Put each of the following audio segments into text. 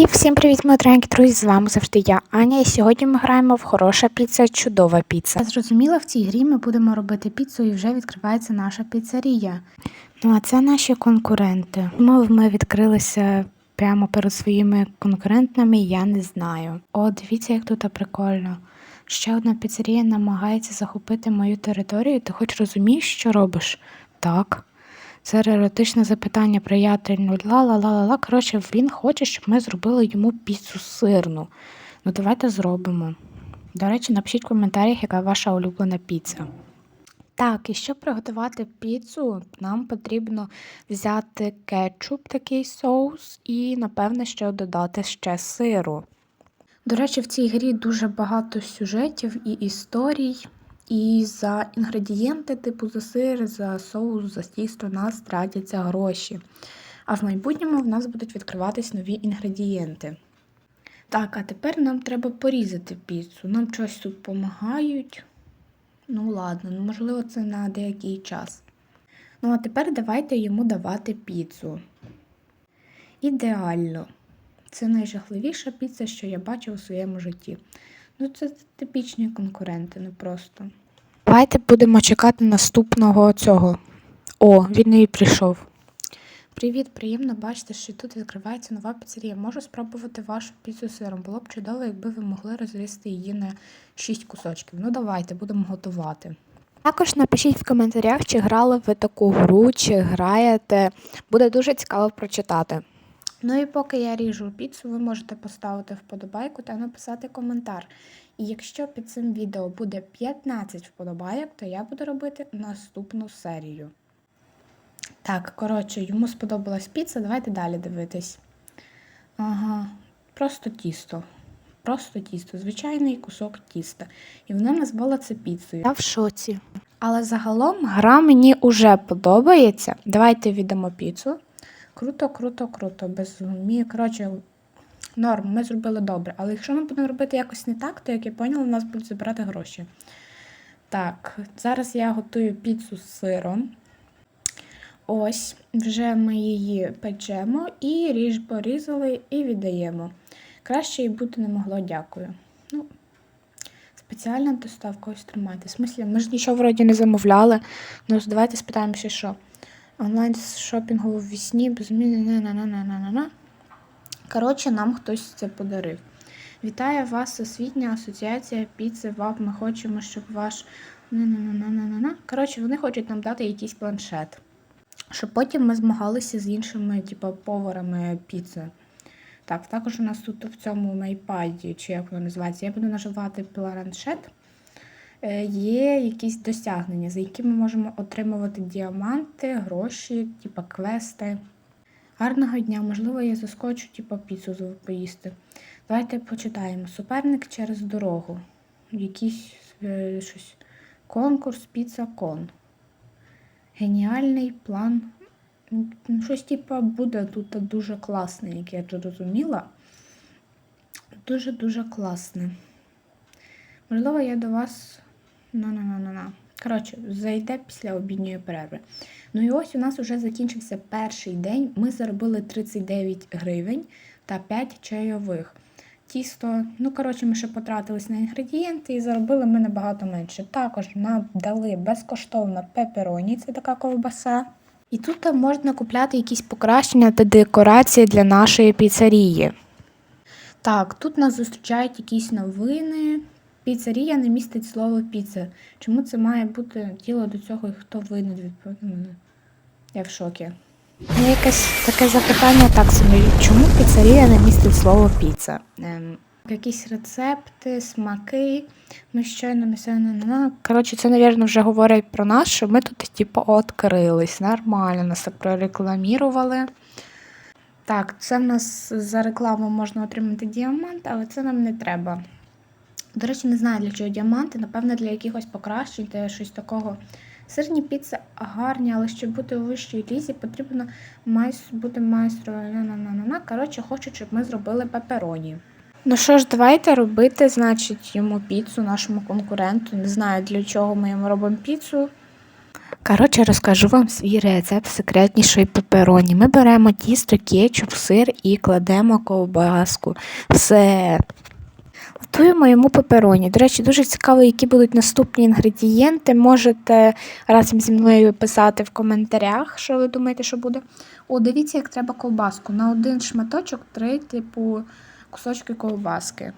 І всім привіт, мої дорогенькі друзі! З вами завжди я, Аня, і сьогодні ми граємо в хороша піца, чудова піца. Зрозуміло, в цій грі ми будемо робити піцу і вже відкривається наша піцерія. Ну а це наші конкуренти. Чому ми відкрилися прямо перед своїми конкурентами, я не знаю. О, дивіться, як тут прикольно. Ще одна піцерія намагається захопити мою територію. Ти хоч розумієш, що робиш? Так. Це еротичне запитання приятельну. Ла-ла-ла-ла-ла. Коротше, він хоче, щоб ми зробили йому піцу сирну. Ну, давайте зробимо. До речі, напишіть в коментарях, яка ваша улюблена піца. Так, і щоб приготувати піцу, нам потрібно взяти кетчуп, такий соус, і, напевне, ще додати ще сиру. До речі, в цій грі дуже багато сюжетів і історій. І за інгредієнти, типу за сир, за соус, за тісто нас тратяться гроші. А в майбутньому в нас будуть відкриватись нові інгредієнти. Так, а тепер нам треба порізати піцу. Нам щось тут допомагають. Ну, ладно, ну можливо, це на деякий час. Ну, а тепер давайте йому давати піцу. Ідеально. Це найжахливіша піца, що я бачив у своєму житті. Ну, це типічні конкуренти, ну просто. Давайте будемо чекати наступного цього. О, він і прийшов. Привіт, приємно бачити, що тут відкривається нова піцерія. Можу спробувати вашу піцу з сиром. Було б чудово, якби ви могли розрізати її на 6 кусочків. Ну давайте, будемо готувати. Також напишіть в коментарях, чи грали ви таку гру, чи граєте. Буде дуже цікаво прочитати. Ну і поки я ріжу піцу, ви можете поставити вподобайку та написати коментар. І якщо під цим відео буде 15 вподобайок, то я буду робити наступну серію. Так, коротше, йому сподобалась піца, давайте далі дивитись. Ага, просто тісто. Просто тісто, звичайний кусок тіста. І вона назвала це піцею. Я в шоці. Але загалом гра мені уже подобається. Давайте віддамо піцу. Круто, круто, круто. Без гумі. Коротше, норм, ми зробили добре. Але якщо ми будемо робити якось не так, то як я поняла, у нас будуть забирати гроші. Так, зараз я готую піцу з сиром. Ось, вже ми її печемо і ріж порізали і віддаємо. Краще і бути не могло, дякую. Ну, спеціальна доставка ось тримайте. В смислі, ми ж нічого вроді не замовляли. Ну, давайте спитаємо ще що. Онлайн шопінгу в вісні, без зміни. на на на на на на Коротше, нам хтось це подарив. Вітаю вас, Освітня асоціація піци ВАП. Ми хочемо, щоб ваш. на-на-на-на-на-на. Коротше, вони хочуть нам дати якийсь планшет. Щоб потім ми змагалися з іншими, типу, поварами піци. Так, також у нас тут в цьому майпаді, чи як воно називається, я буду наживати планшет. Е, Є якісь досягнення, за які ми можемо отримувати діаманти, гроші, типу квести. Гарного дня, можливо, я заскочу, типу, піцу поїсти. Давайте почитаємо. Суперник через дорогу. Якийсь е, щось. Конкурс піца кон. Геніальний план. Ну, Щось, типу, буде тут дуже класне, як я зрозуміла. Дуже-дуже класне. Можливо, я до вас. На-на-на-на-на. Коротше, зайде після обідньої перерви. Ну і ось у нас вже закінчився перший день. Ми заробили 39 гривень та 5 чайових. Тісто, ну, коротше, ми ще потратились на інгредієнти і заробили ми набагато менше. Також нам дали безкоштовно пепероні, це така ковбаса. І тут можна купляти якісь покращення та декорації для нашої піцерії. Так, тут нас зустрічають якісь новини. Піцерія не містить слово піца. Чому це має бути діло до цього і хто винен відповідно? Я в шокі. Є якесь таке запитання так собі. Чому піцерія не містить слово піца? Ем, якісь рецепти, смаки. Ми щойно місцевно. Коротше, це, мабуть, вже говорить про нас, що ми тут, типу, відкрились. Нормально нас прорекламірували. Так, це в нас за рекламу можна отримати діамант, але це нам не треба. До речі, не знаю, для чого діаманти, напевно, для якихось покращень та щось такого. Сирні піци гарні, але щоб бути у вищій лізі, потрібно майс... бути майстром. На-на-на-на-на. Коротше, хочуть, щоб ми зробили пепероні. Ну що ж, давайте робити, значить, йому піцу, нашому конкуренту. Не знаю, для чого ми йому робимо піцу. Коротше, розкажу вам свій рецепт секретнішої пепероні. Ми беремо тісто, кетчуп, сир і кладемо ковбаску. Все. Готуємо йому пепероні. До речі, дуже цікаво, які будуть наступні інгредієнти. Можете разом зі мною писати в коментарях, що ви думаєте, що буде. О, дивіться, як треба ковбаску. На один шматочок три, типу, кусочки ковбаски.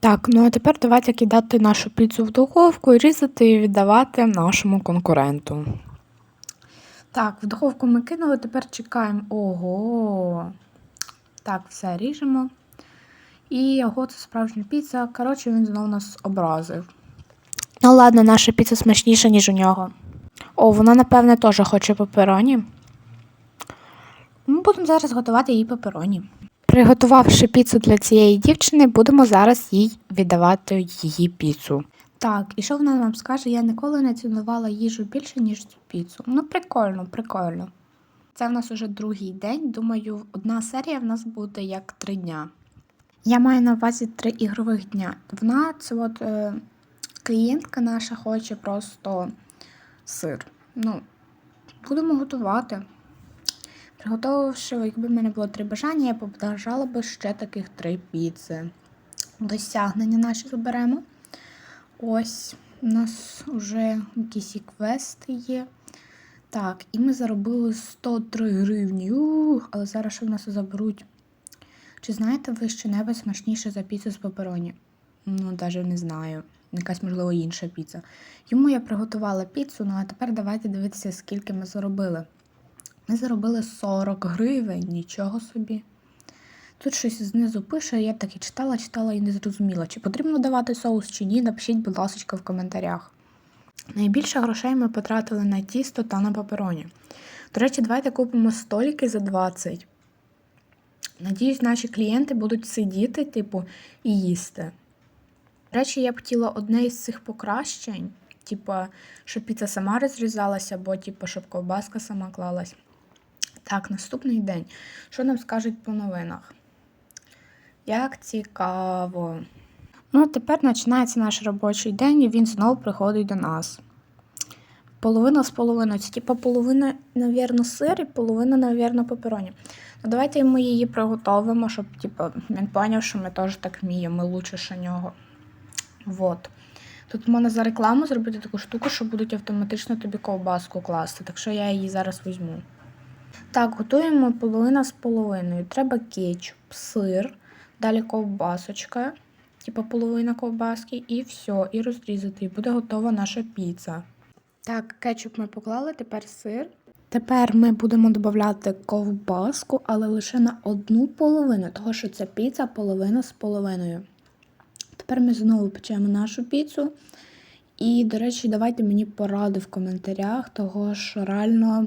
Так, ну а тепер давайте кидати нашу піцу в духовку і різати і віддавати нашому конкуренту. Так, в духовку ми кинули, тепер чекаємо. Ого. Так, все ріжемо. І ого, це справжня піца. Коротше, він знову нас образив. Ну ладно, наша піца смачніша, ніж у нього. О, вона, напевне, теж хоче пепероні. Ми будемо зараз готувати їй пепероні. Приготувавши піцу для цієї дівчини, будемо зараз їй віддавати її піцу. Так, і що вона нам скаже? Я ніколи не цінувала їжу більше, ніж цю піцу. Ну, прикольно, прикольно. Це в нас уже другий день. Думаю, одна серія в нас буде як три дня. Я маю на увазі три ігрових дня. Вона це от е, клієнтка наша хоче просто сир. Ну, будемо готувати. Приготувавши, якби в мене було три бажання, я побажала би ще таких три піци. Досягнення наші заберемо. Ось, у нас вже якісь і квести є. Так, і ми заробили 103 гривні. Але зараз що в нас заберуть? Чи знаєте ви що-небудь смачніше за піцу з пепероні? Ну, навіть не знаю. Якась, можливо, інша піца. Йому я приготувала піцу, ну а тепер давайте дивитися, скільки ми заробили. Ми заробили 40 гривень, нічого собі. Тут щось знизу пише, я так і читала, читала і не зрозуміла, чи потрібно давати соус чи ні. Напишіть, будь ласка, в коментарях. Найбільше грошей ми потратили на тісто та на папероні. До речі, давайте купимо столики за 20. Надіюсь, наші клієнти будуть сидіти, типу, і їсти. До речі, я б хотіла одне із цих покращень, типу, щоб піца сама розрізалася, або типу, щоб ковбаска сама клалась. Так, наступний день. Що нам скажуть по новинах? Як цікаво. Ну, тепер починається наш робочий день, і він знову приходить до нас. Половина з половиною. Це типу половина, навірно, сир і половина, навірно, пепероні. Давайте ми її приготовимо, щоб типу, він зрозумів, що ми теж так вміємо, ми лучше нього. Вот. Тут можна за рекламу зробити таку штуку, що будуть автоматично тобі ковбаску класти. Так що я її зараз візьму. Так, готуємо половина з половиною. Треба кетчуп, сир, далі ковбасочка, типу половина ковбаски, і все, і розрізати. І буде готова наша піца. Так, кетчуп ми поклали, тепер сир. Тепер ми будемо додати ковбаску, але лише на одну половину, тому що це піца половина з половиною. Тепер ми знову печемо нашу піцу. І, до речі, давайте мені поради в коментарях, того що реально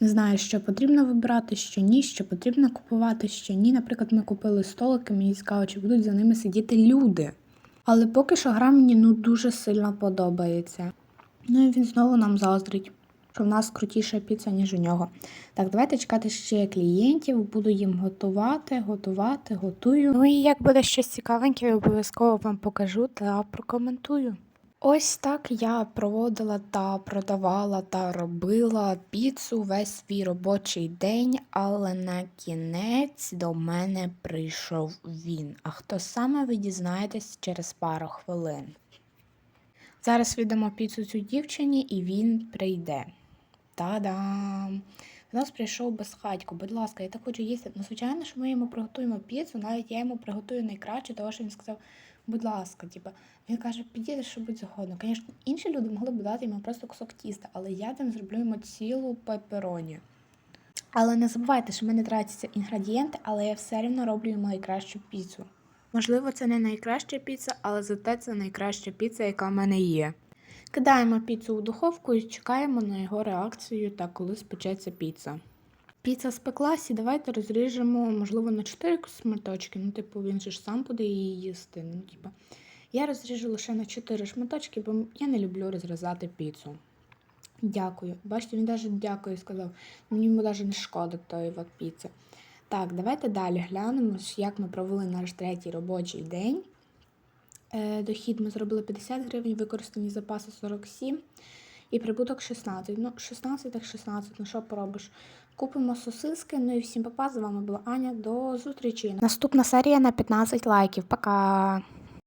не знаю, що потрібно вибирати, що ні, що потрібно купувати, що ні. Наприклад, ми купили столики, мені цікаво, чи будуть за ними сидіти люди. Але поки що гра мені ну дуже сильно подобається. Ну і він знову нам заздрить, що в нас крутіша піца, ніж у нього. Так, давайте чекати ще клієнтів, буду їм готувати, готувати, готую. Ну і як буде щось цікавеньке, обов'язково вам покажу та прокоментую. Ось так я проводила та продавала та робила піцу весь свій робочий день, але на кінець до мене прийшов він. А хто саме ви дізнаєтесь через пару хвилин. Зараз віддамо піцу цю дівчині і він прийде. Та-дам! До нас прийшов безхатько. Будь ласка, я так хочу їсти. Ну, звичайно, що ми йому приготуємо піцу, навіть я йому приготую найкраще, тому що він сказав, будь ласка, типа, він каже, підійди, що будь заходно. Звісно, інші люди могли б дати йому просто кусок тіста, але я там зроблю йому цілу пепероні. Але не забувайте, що в мене тратяться інгредієнти, але я все рівно роблю йому найкращу піцу. Можливо, це не найкраща піца, але зате це найкраща піца, яка в мене є. Кидаємо піцу у духовку і чекаємо на його реакцію та коли спечеться піца. Піца спеклась і давайте розріжемо, можливо, на 4 шматочки. Ну, типу, він же ж сам буде її їсти. Ну, типу. Я розріжу лише на 4 шматочки, бо я не люблю розрізати піцу. Дякую. Бачите, він навіть дякую сказав. Мені навіть не шкода тої от піци. Так, давайте далі глянемо, як ми провели наш третій робочий день. Е, Дохід ми зробили 50 гривень, використані запаси 47. і прибуток 16. Ну, 16 так 16, ну що поробиш? Купимо сосиски. Ну і всім папа. З вами була Аня. До зустрічі. Наступна серія на 15 лайків. Пока!